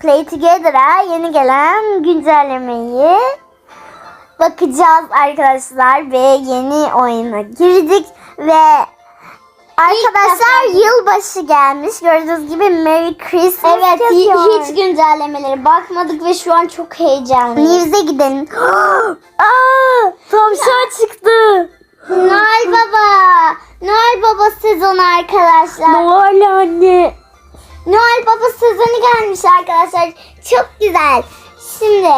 Play Together'a yeni gelen güncellemeyi bakacağız arkadaşlar ve yeni oyuna girdik ve arkadaşlar yılbaşı gelmiş gördüğünüz gibi Merry Christmas Evet yazıyor. hiç güncellemeleri bakmadık ve şu an çok heyecanlıyız. News'e gidelim. Aa, tavşan çıktı. Noel Baba. Noel Baba sezonu arkadaşlar. Noel anne. Noel Baba sezonu gelmiş arkadaşlar. Çok güzel. Şimdi.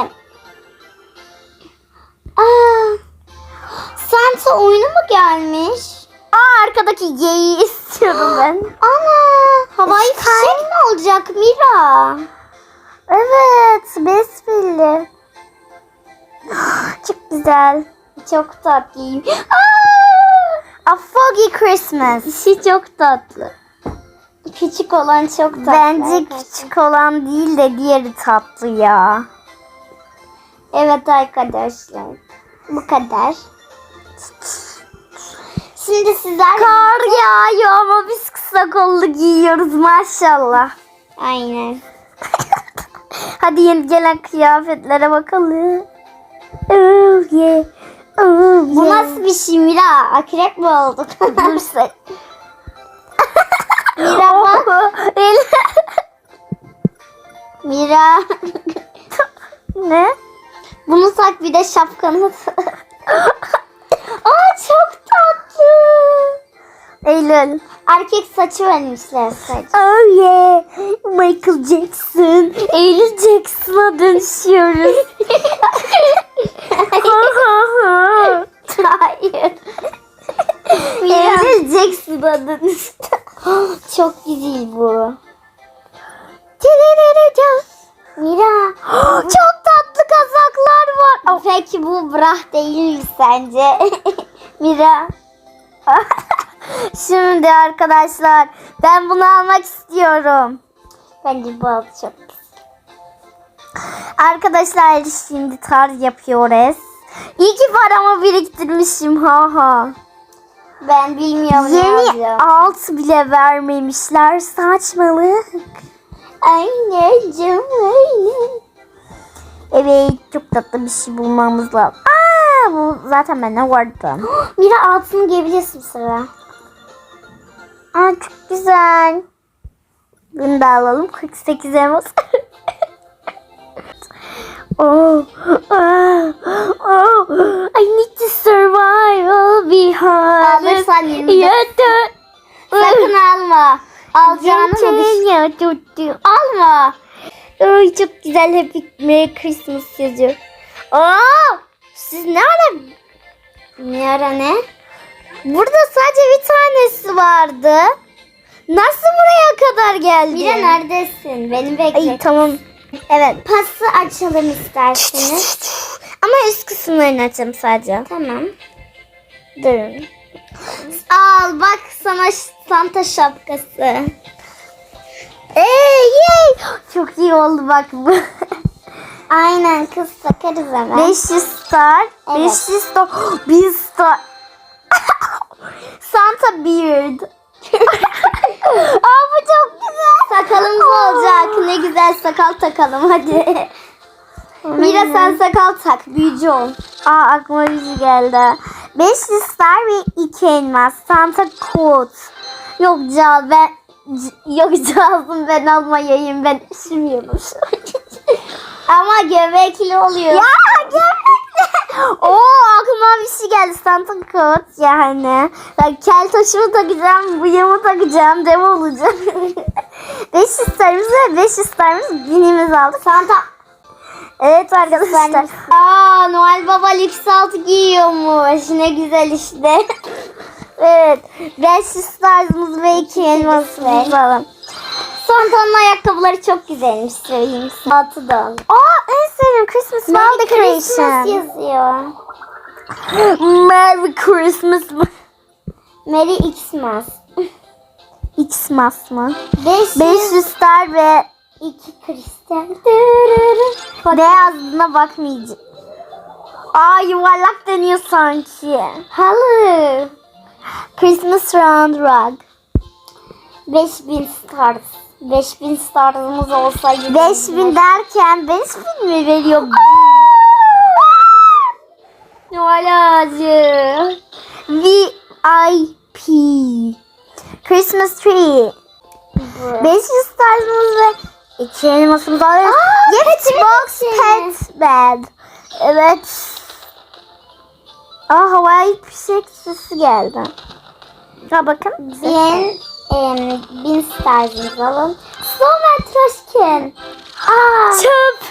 Aa, Santa oyunu mu gelmiş? Aa arkadaki yeyi istiyorum ben. Ana havai fişek mi olacak Mira? Evet, besbelli. Çok güzel. Çok tatlıyım. A Foggy Christmas. İşi çok tatlı. Küçük olan çok tatlı. Bence arkadaşlar. küçük olan değil de diğeri tatlı ya. Evet arkadaşlar. Bu kadar. Şimdi sizler Kar yağıyor ama biz kısa kollu giyiyoruz maşallah. Aynen. Hadi yeni gelen kıyafetlere bakalım. Oh yeah. Oh Bu yeah. nasıl bir şey Mira? Akrep mi olduk? Dur sen. Mira bak. Mira. ne? Bunu tak bir de şapkanı. Aa çok tatlı. Eylül. Erkek saçı vermişler saç. Oh yeah. Michael Jackson. Eylül Jackson'a dönüşüyoruz. Hayır. Mira. Eylül Jackson'a dönüştü. çok güzel bu. Mira. Çok tatlı kazaklar var. Peki bu brah değil mi sence? Mira. Şimdi arkadaşlar ben bunu almak istiyorum. Bence bu güzel. Arkadaşlar şimdi tarz yapıyoruz. İyi ki paramı biriktirmişim ha ha. Ben bilmiyorum Yeni alacağım. alt bile vermemişler saçmalık. Anneciğim öyle. Evet çok tatlı bir şey bulmamız lazım. Aa bu zaten bende vardı. Mira altını giyebilirsin sıra. Aa çok güzel. Bunu da alalım 48 elmas. oh, oh, oh, Alırsan 24. Yatak. Sakın alma. Alacağını mı düşün? Alma. Ay çok güzel Happy Merry Christmas yazıyor. Aa, siz ne ara? Mira ne? Burada sadece bir tanesi vardı. Nasıl buraya kadar geldi? Mira neredesin? Beni bekle. Ay tamam. Evet. Pası açalım isterseniz. Ama üst kısımlarını açalım sadece. tamam. Durun. Al bak sana Santa şapkası. Ey yey. Çok iyi oldu bak bu. Aynen kız takarız hemen. 500 star. Evet. 500 star. 1000 star. Santa Beard. Aa bu çok güzel. Sakalımız olacak. Ne güzel sakal takalım hadi. Mira sen sakal tak. Büyücü ol. Aa aklıma bir şey geldi. 500 star ve 2 elmas. Santa Coat. Yok Cal ben yok Cal'ım ben almayayım ben üşümüyorum. Ama göbekli oluyor. ya gömlekle. Oo aklıma bir şey geldi. Santa Coat yani. Ben kel taşımı takacağım, bıyığımı takacağım, dev olacağım. 500 starımız ve 500 starımız binimiz aldık. Santa Evet arkadaşlar. Aa Noel Baba lüks altı giyiyormuş. Ne güzel işte. Evet. 500 starımız ve 2 elmasımız var. Santa'nın ayakkabıları çok güzelmiş söyleyeyim. sana. Altı da. Aa en sevdiğim Christmas Merry Wall Christmas Decoration. yazıyor. Merry Christmas. Merry Xmas. Xmas mı? 500 500 star ve iki kristal. ne yazdığına bakmayacağım. Aa yuvarlak deniyor sanki. Halı. Christmas round rug. 5000 stars. 5000 starımız olsaydı. 5000 derken 5000 mi veriyor? Noel ağacı. VIP Christmas tree 500 tarzımız ve iki elmasımız alıyoruz. Gift box pet bed. Evet. Aa havai fişek sesi geldi. Ha bakın. Bin, em, bin starımız alın. Snowman Trashkin. Aa. Çöp.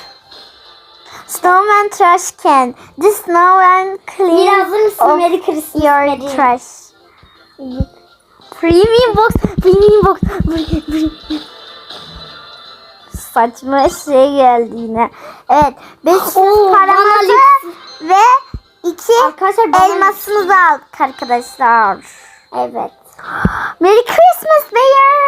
Snowman trash can. The snowman clean Bir hazır mısın? of Merry Christmas. your Merry. trash. Premium box. Premium box. Saçma şey geldi yine. Evet. 500 Oo, paramızı ve iki Arkadaşlar bana elmasımızı aldık arkadaşlar. Evet. Merry Christmas Bear.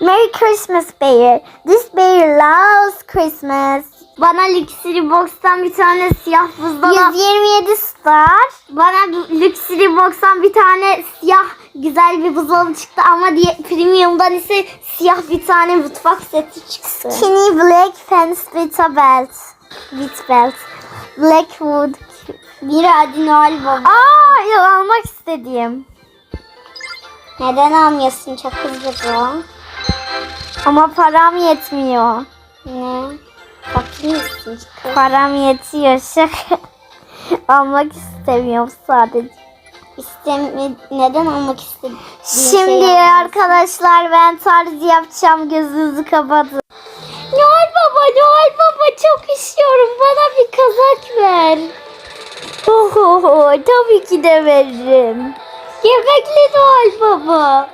Merry Christmas Bear. This bear loves Christmas. Bana Luxury Box'tan bir tane siyah buzdolabı. 127 star. Bana Luxury Box'tan bir tane siyah güzel bir buzdolabı çıktı ama diye Premium'dan ise siyah bir tane mutfak seti çıktı. Skinny black fence with a belt. With belt. Blackwood. Bir Adi Noel Baba. Aa yok almak istediğim. Neden almıyorsun çok bu? Ama param yetmiyor. Ne? Misin? kız? Param yetiyor şaka. almak istemiyorum sadece. İstemi neden almak istedin? Şimdi arkadaşlar ben tarz yapacağım gözünüzü kapatın. Noel Baba, Noel Baba çok istiyorum. Bana bir kazak ver. Oho, tabii ki de veririm. Yemekli Noel Baba.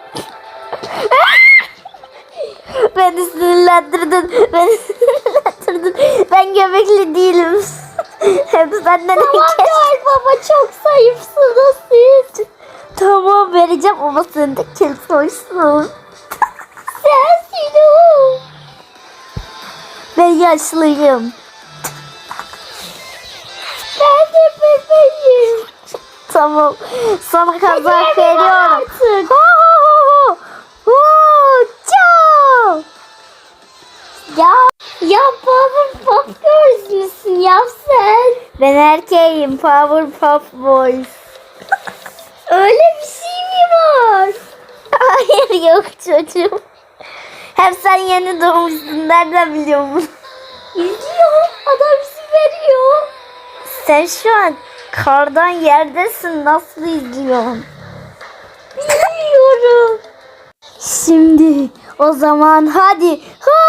Beni sinirlendirdin. Beni sinirlendirdin. Ben göbekli değilim. Hep senden Tamam. Noel Baba çok zayıfsınız siz. Tamam vereceğim ama sen de kes hoşsun. Sensin o. Ben yaşlıyım. Ben de bebeğim. Tamam. Sana kazak veriyorum. artık. Ciao. Ya ya Powerpuff Girls misin ya sen? Ben erkeğim. Powerpuff Boys. Öyle bir şey mi var? Hayır yok çocuğum. Hem sen yeni doğmuşsun. Nereden biliyor musun? İzliyor. Adam bizi veriyor. Sen şu an kardan yerdesin. Nasıl izliyorsun? Bilmiyorum. Şimdi o zaman hadi. Ha!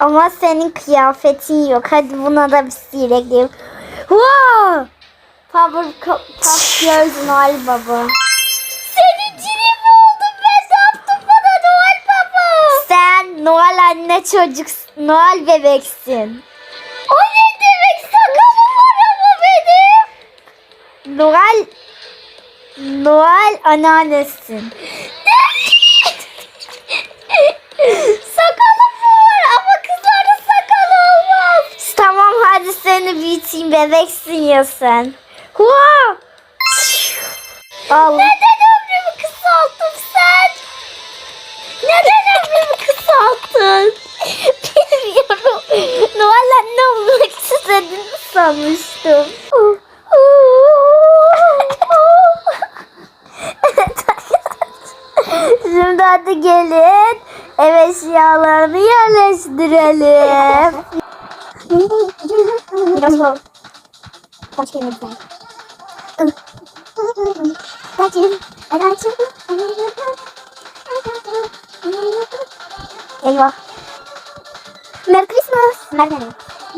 Ama senin kıyafetin yok. Hadi buna da bir silelim. Ha! Powerpuff Girls Noel Baba. Senin cinin mi oldum ben? Ne yaptım bana Noel Baba? Sen Noel anne çocuk, Noel bebeksin. O ne demek sakalım var ama benim. Noel Noel anneannesin. Büyüteyim bebeksin ya sen. Ha! Al. Neden ömrümü kısalttın sen? Neden ömrümü kısalttın? Bilmiyorum. Noel anne olmak istediğini sanmıştım.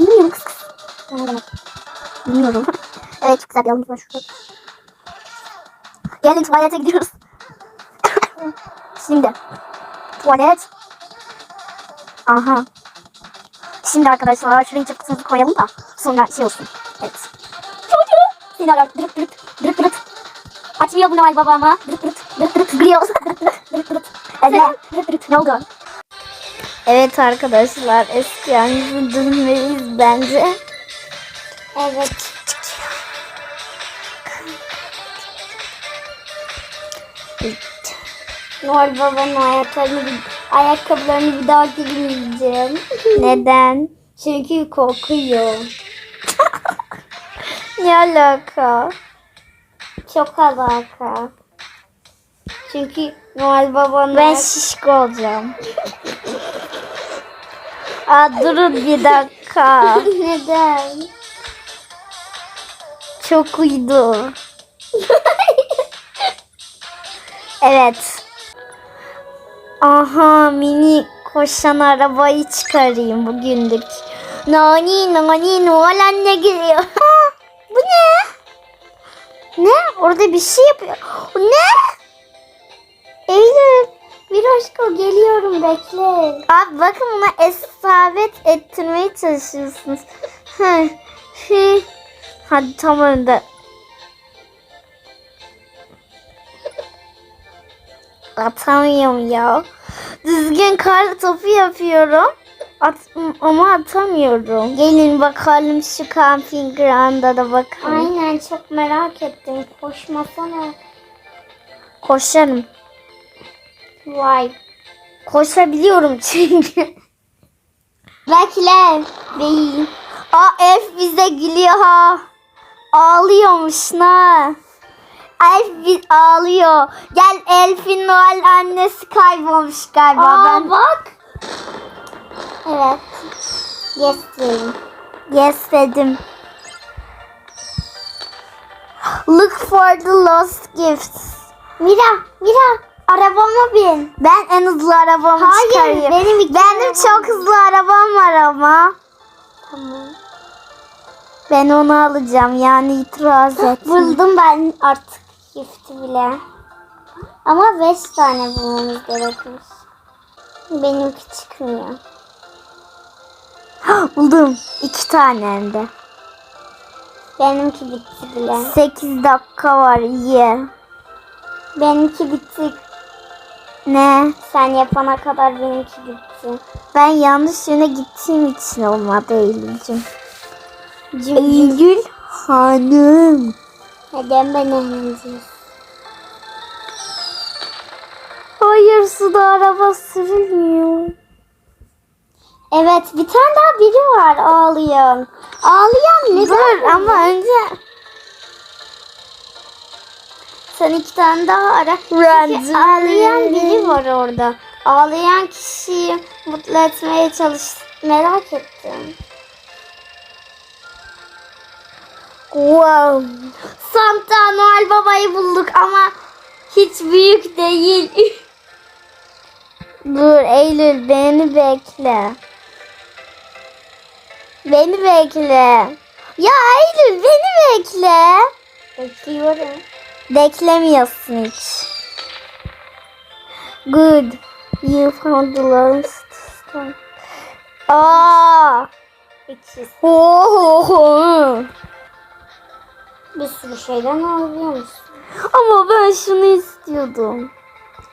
Bilmiyorum kız kız. Ne demek? Bilmiyorum. evet çok güzel bir yolumuz var şurada. Gelin tuvalete gidiyoruz. Şimdi. Tuvalet. Aha. Şimdi arkadaşlar şuraya çıktığımızı koyalım da sonra şey olsun. Evet. Çocuğum. Seni arar. Dırıt dırıt. Dırıt dırıt. Açmıyor bu Noel babama. Dırıt dırıt. Dırıt dırıt. Gülüyor. Dırıt. Evet. Dırıt dırıt. Ne oldu? Evet arkadaşlar eski yalnızı dönmeyiz bence. Evet. Noel babanın ayaklarını, ayakkabılarını bir daha giymeyeceğim. Neden? Çünkü kokuyor. ne alaka? Çok alaka. Çünkü Noel babanın... Ben şişko olacağım. Aa, durun bir dakika. Neden? Çok uydu. evet. Aha mini koşan arabayı çıkarayım bugünlük. Nani nani Noel anne geliyor. Ha, bu ne? Ne? Orada bir şey yapıyor. Ne? Eylül. Bir aşkım geliyorum bekle. Abi bakın buna esabet ettirmeye çalışıyorsunuz. Hadi tam önde. Atamıyorum ya. Düzgün kar topu yapıyorum. At, ama atamıyorum. Gelin bakalım şu camping ground'a da bakalım. Aynen çok merak ettim. Koşmasana. Koşarım. Vay. Koşabiliyorum çünkü. Bekle. Değil. Aa Elf bize gülüyor ha. Ağlıyormuş ne? Elf bir ağlıyor. Gel Elf'in Noel annesi kaybolmuş galiba. Aa ben bak. Evet. Yes diyelim. yes dedim. Look for the lost gifts. Mira, Mira arabama bin. Ben en hızlı arabamı Hayır, çıkarayım. benim iki Benim arabam çok hızlı arabam var ama. Tamam. Ben onu alacağım yani itiraz et. Buldum ben artık gifti bile. Ama beş tane bulmamız gerekmiş. Benimki çıkmıyor. Buldum. iki tane hem de. Benimki bitti bile. 8 dakika var iyi. Benimki bitti. Ne? Sen yapana kadar benimki bitti. Ben yanlış yöne gittiğim için olmadı Eylül'cüm. Cüm Eylül hanım. Neden ben eğleneceğiz? Hayır suda araba sürülmüyor. Evet bir tane daha biri var ağlayan. Ağlayan neden? Dur ama önce Sen iki tane daha ara. Çünkü ağlayan biri var orada. Ağlayan kişiyi mutlu etmeye çalış. Merak ettim. wow. Santa Noel Baba'yı bulduk ama hiç büyük değil. Dur Eylül beni bekle. Beni bekle. Ya Eylül beni bekle. Bekliyorum. Beklemiyorsun hiç. Good. You found the lost stone. Aa. İkiz. Ho ho ho. Bir sürü şeyden ağlıyor musun? Ama ben şunu istiyordum.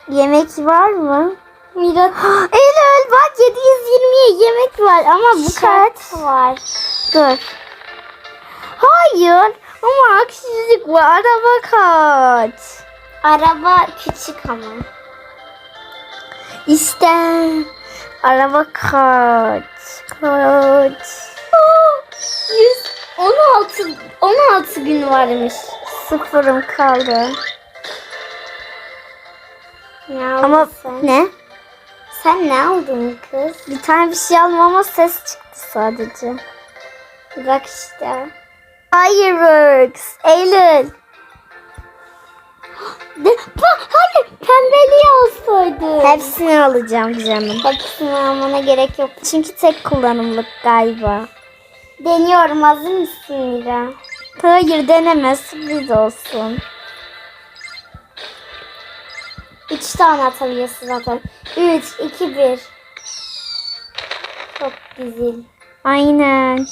Yemek var mı? Mira Eylül bak 720'ye yemek var ama bu kaç? şart var. Dur. Hayır ama haksızlık var. Araba kaç? Araba küçük ama. İşte araba kaç? Kaç? 116 16 gün varmış. Sıfırım kaldı. Ne Ama sen? ne? Sen ne aldın kız? Bir tane bir şey almam ama ses çıktı sadece. Bak işte. Fireworks. Eylül. De, pa, hayır pembeliği alsaydın. Hepsini alacağım canım. Hepsini almana gerek yok. Çünkü tek kullanımlık galiba. Deniyorum hazır mısın Mira? Hayır deneme sürpriz olsun. Üç tane atabiliyorsun zaten. Üç, iki, bir. Çok güzel. Aynen.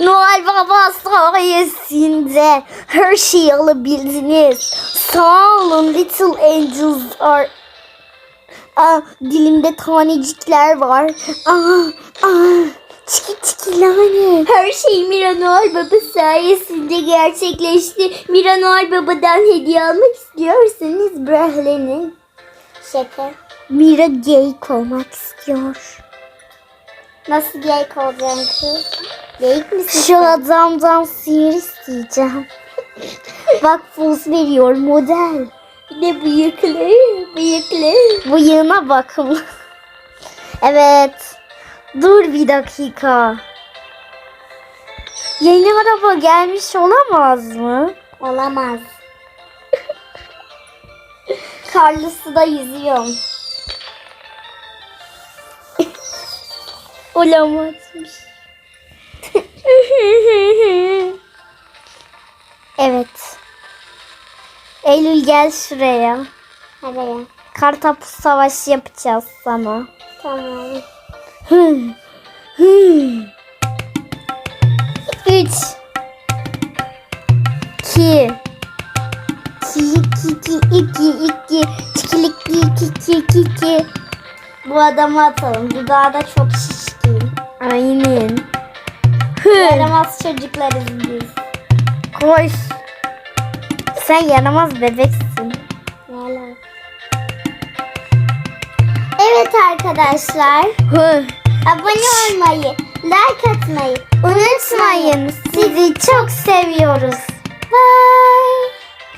Noel Baba sayesinde her şeyi alabildiniz. Sağ olun Little Angels are... Aa, dilimde tanecikler var. Aa, aa, Çiki çiki lanet. Her şey Mira Noel Baba sayesinde gerçekleşti. Mira Noel Baba'dan hediye almak istiyorsanız brahlenin. Şaka. Mira geyik olmak istiyor. Nasıl geyik olacağım kız? Geyik misin? Şu adamdan sihir isteyeceğim. Bak poz veriyor model. Bir de bıyıklı, bıyıklı. Bıyığına bakın. evet. Dur bir dakika. Yeni araba gelmiş olamaz mı? Olamaz. Karlı suda yüzüyorum. Olamazmış. Evet. Eylül gel şuraya. Nereye? Kartopu savaşı yapacağız sana. Tamam. Üç. İki. İki, iki, iki, iki, iki. Çikilikli, iki, iki, iki, iki. Bu adamı atalım. Dudağı da çok şişkin. Aynen. Yaramaz çocuklarız biz. Koş. Sen yaramaz bebeksin. Yalan. Evet arkadaşlar. Hı. Abone olmayı, like atmayı Unutmayın sizi çok seviyoruz. Bye.